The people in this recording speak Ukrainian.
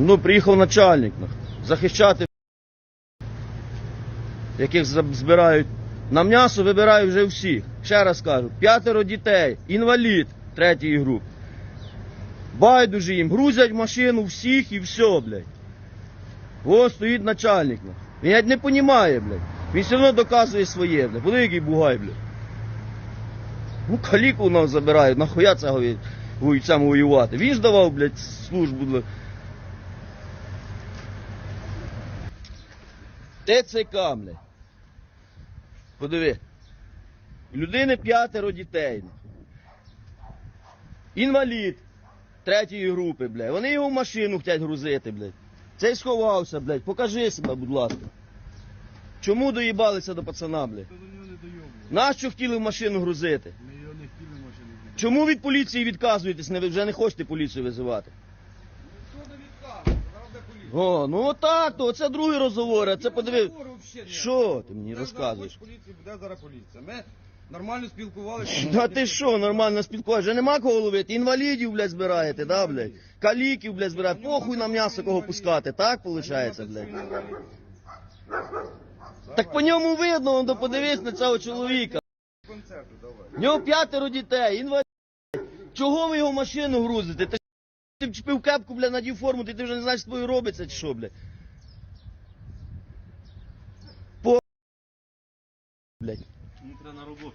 Ну, приїхав начальник захищати, яких збирають. На м'ясо вибирають вже всіх. Ще раз кажу, п'ятеро дітей, інвалід третьої групи. Байдуже їм, грузять машину всіх і все, блядь. Ось стоїть начальник. Він навіть не розуміє, блядь. Він все одно доказує своє, блядь. Буде який бугай, блядь. Ну, каліку нас забирають, нахуя цього від- войцям воювати. Він ж давав, блядь, службу. блядь. ТЦК, блядь. Подиви. Людини п'ятеро дітей. Інвалід третьої групи, блядь. Вони його в машину хочуть грузити, блядь. Цей сховався, блядь. Покажи себе, будь ласка. Чому доїбалися до пацана, блядь? Не? Нащо хотіли в машину грузити? Ми його не хотіли машину збити. Чому від поліції відказуєтесь? Не, ви вже не хочете поліцію визивати? Що до відказу? О, ну отак, то це другий розговор, а це подиви. Що ти мені розказуєш? зараз поліція, буде зараз поліція. Ми нормально спілкувалися. Да ти що, нормально спілкуваєш? Вже нема кого ловити? Інвалідів, блядь, збираєте, да, блядь? Каліків, блядь, збираєте. Похуй на м'ясо кого пускати, так виходить, блядь? Так по ньому видно, он подивись на цього чоловіка. В нього п'ятеро дітей, інвалід. Чого ви його машину грузите? Ти вчепив кепку, бля, надів форму, ти, ти вже не знаєш, що тобою робиться, чи що, бля. По... Блядь. Треба на роботу.